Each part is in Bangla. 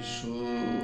你说。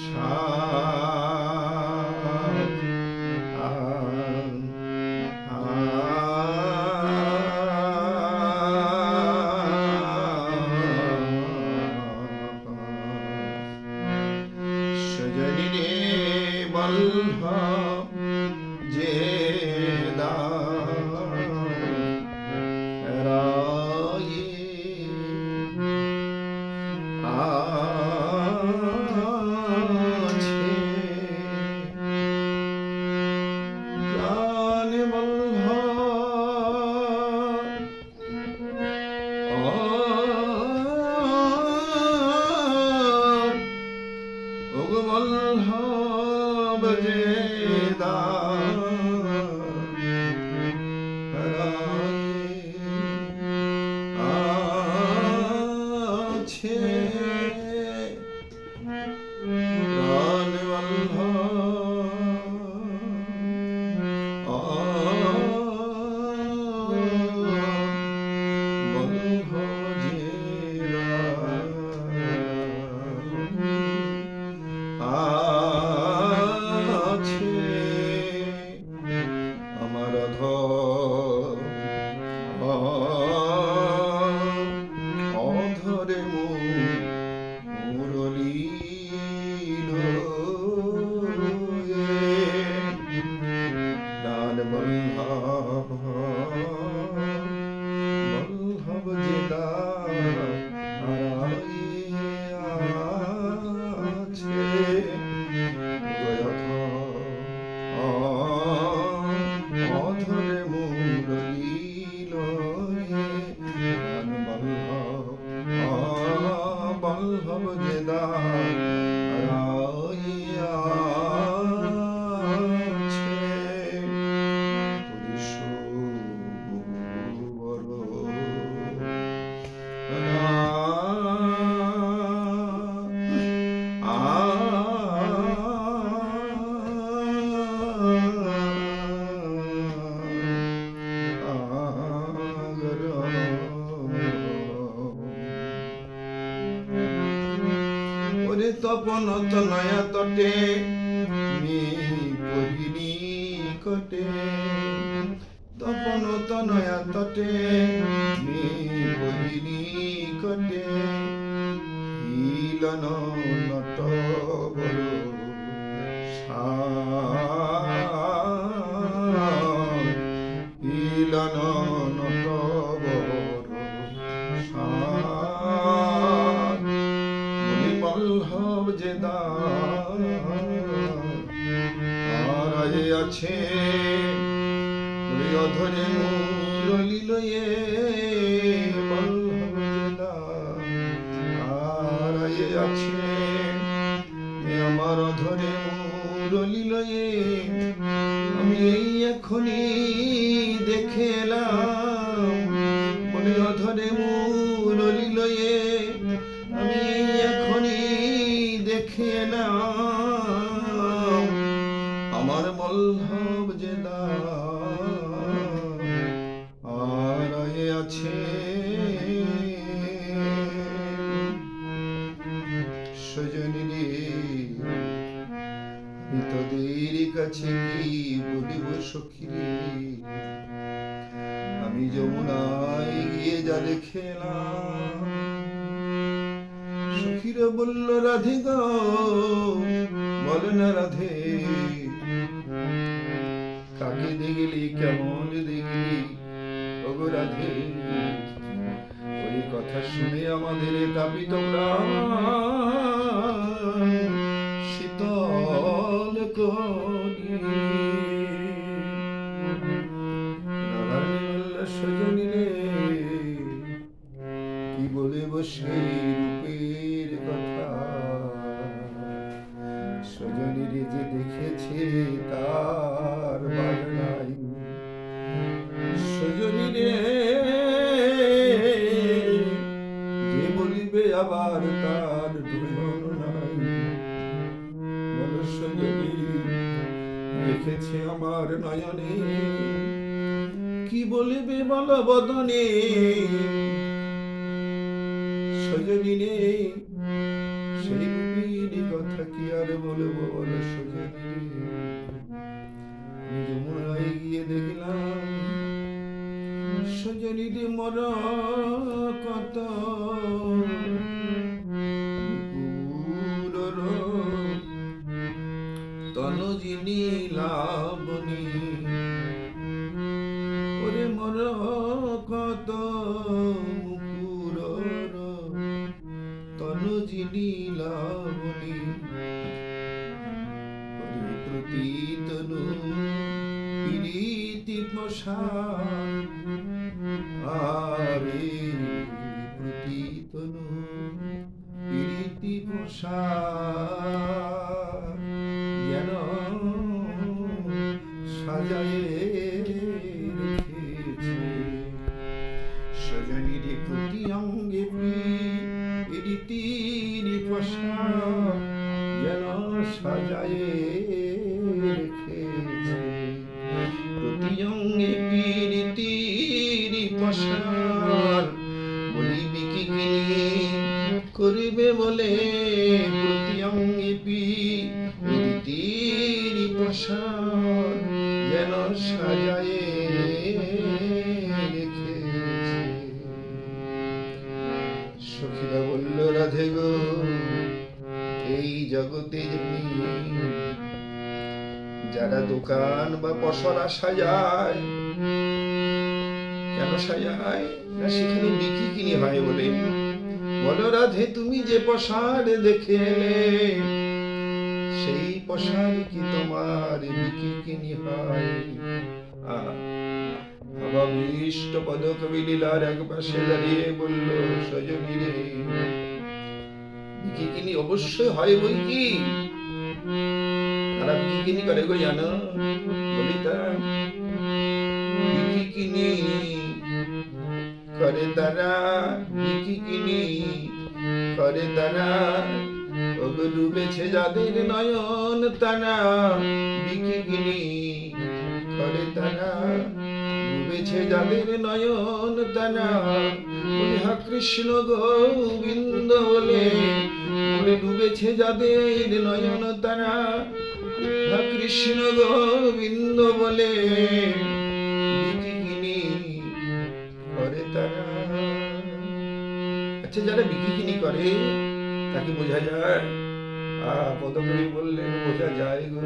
সারা ملحا بجیدا আপন তনয় তটে নিকটে তপন তনয়া তটে নিকটে হিলন নট বড় সা আছে। অধরে মুরলি লয়ে আছে। আমার অধরে মুরলি লয়ে আমি এই এখনই দেখে এলাম বলে অধরে মুরলি লয়ে আমি এই এখনই দেখে এলাম আমার বল্লভ যে আর আছে সজনী তোদের কাছে কি বলিব সখী? আমি যমুনায় গিয়ে যা দেখলাম। সখীরা বলল, রাধে গো। বলে না রাধে। কাকে দেখলি কেমন দেখলি? ওগো রাধে। ওই কথা শুনে আমাদের তাপিত তোমরা শীতল করি আবার তার দেখেছে আমার নয়নে কি বলিবে বল বদনে সজনী রে সেই রূপীর কথা কি আর বলব বলো সজনী রে যমুনায় গিয়ে দেখলাম সজনী রে মর কত তনজিনী লাবণী প্রতি তনু প্রীতি প্রসাদ আরে প্রতি তনু প্রীতি প্রসাদ প্রসাদ যেন সাজায়ে রেখেছে। বলল, রাধে গো, এই জগতে যারা দোকান বা পসরা সাজায়, কেন সাজায়? না সেখানে বিক্রি কিনি হয় বলে। বলো রাধে, তুমি যে পসার দেখে পসার কি তোমার বিক্রি কিনি হয় আহা বাবা বিষ্ট পদ কবি লীলার এক পাশে দাঁড়িয়ে বলল, সজনী রে বিকিকিনি অবশ্যই হয় বই কি? তারা বিকিকিনি করে গো জানো বলি তা বিকিকিনি করে তারা বিকিকিনি করে তারা ওগো ডুবেছে যাদের নয়ন তারা বিকিকিনি করে তারা। ডুবেছে যাদের নয়ন তারা হা কৃষ্ণ গোবিন্দ বলে। বলে ডুবেছে যাদের নয়ন তারা কৃষ্ণ গোবিন্দ বলে। করে তারা। আচ্ছা যারা বিকিকিনি করে তাকে বোঝা যায়। আ পদকবি বললেন বোঝা যায় গো।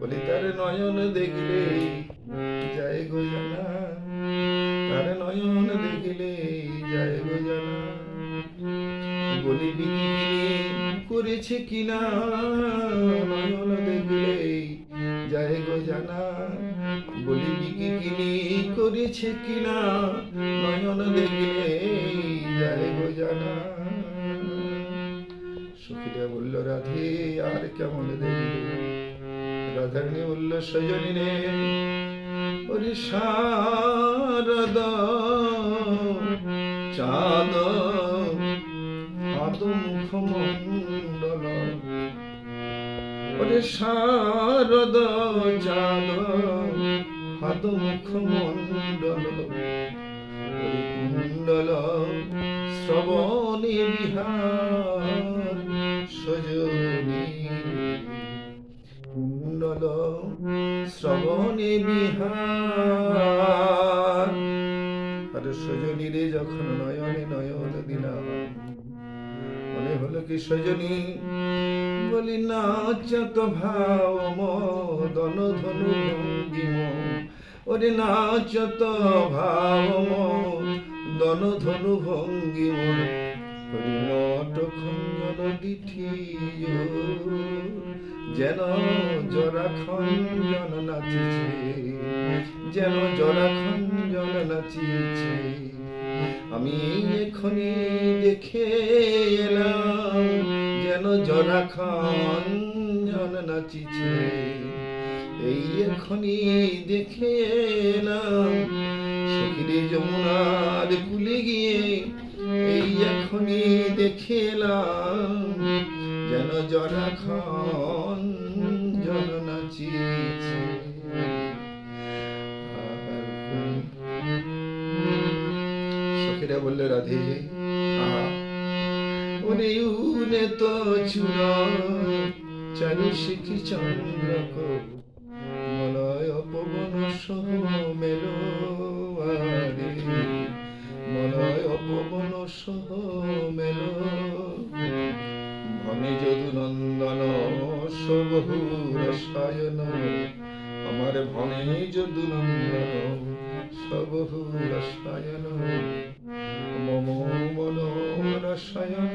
বলে, তার নয়ন দেখলে যায় গো জানা। তার নয়ন দেখলে যায় গো জানা। বলি বিকিনি করেছে কিনা? নয়ন দেখলে যায় গো জানা। বলি বিকি কিনি করেছে কিনা? নয়ন দেখলে যায় গো জানা। বলল, রাধে, আর কেমন দেখবে রাধারানী বলল সজনী রে ওরে শারদ চাঁদ আদ মুখমণ্ডল ওরে শারদ চাঁদ ওরে কুণ্ডল শ্রবণে বিহার। সজনী। কুণ্ডল শ্রবণে বিহার। আরে সজনীরে যখন নয়নে নয়ন দিলাম মনে হলো কি সজনী? বলি নাচত ভাব মদন ধনু ভঙ্গিম ওরে নাচত ভাব দন ধনু ভঙ্গিম ওরে নট খঞ্জন দিঠিও যেন জরা খঞ্জন নাচিছে, যেন জরা খঞ্জন নাচিছে। আমি এখনি দেখে এলাম যেন জরা খঞ্জন নাচিছে। এই এখনি দেখে এলাম সখিরে যমুনার কুলে গিয়ে এই এখনি দেখে এলাম যেন জরা খঞ্জন নাচিছে সখীরা বললে, রাধে ওরে উনে তো চূড়। চারু শিখি চন্দ্রক সহ মেল যদু নন্দন সবহু রসায়ন আমার ভনে যদুনন্দন সবহু রসায়ন মম মন রসায়ন